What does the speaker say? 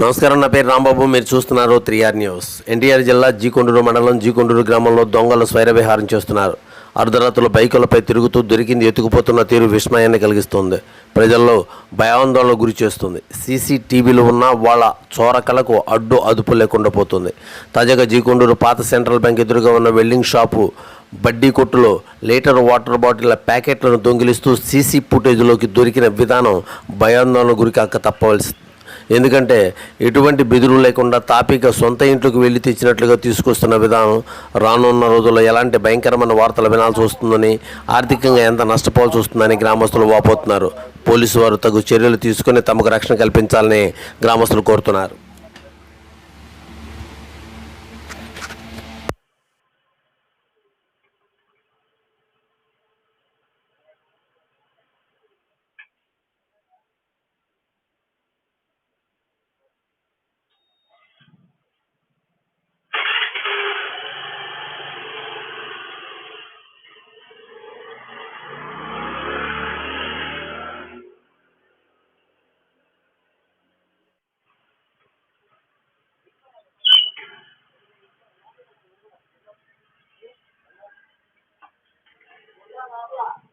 నమస్కారం నా పేరు రాంబాబు. మీరు చూస్తున్నారు త్రీఆర్ న్యూస్. ఎన్టీఆర్ జిల్లా జీకొండూరు మండలం జీకొండూరు గ్రామంలో దొంగలు స్వైర విహారం చేస్తున్నారు. అర్ధరాత్రులు బైకులపై తిరుగుతూ దొరికింది ఎత్తుకుపోతున్న తీరు విస్మయాన్ని కలిగిస్తుంది. ప్రజల్లో భయాందోళన గురి చేస్తుంది. సీసీటీవీలు ఉన్న వాళ్ళ చోరకలకు అడ్డు అదుపు లేకుండా పోతుంది. తాజాగా జీకొండూరు పాత సెంట్రల్ బ్యాంక్ ఎదురుగా ఉన్న వెల్డింగ్ షాపు బడ్డీ కొట్టులో లీటర్ వాటర్ బాటిళ్ళ ప్యాకెట్లను దొంగిలిస్తూ సీసీ ఫుటేజ్లోకి దొరికిన విధానం భయాందోళన అక్క తప్పవలసి ఎందుకంటే ఎటువంటి బెదురు లేకుండా తాపిక సొంత ఇంట్లోకి వెళ్ళి తెచ్చినట్లుగా తీసుకొస్తున్న విధానం రానున్న రోజుల్లో ఎలాంటి భయంకరమైన వార్తలు వినాల్సి వస్తుందని ఆర్థికంగా ఎంత నష్టపోవాల్సి వస్తుందని గ్రామస్తులు వాపోతున్నారు. పోలీసు వారు తగు చర్యలు తీసుకుని తమకు రక్షణ కల్పించాలని గ్రామస్తులు కోరుతున్నారు. up.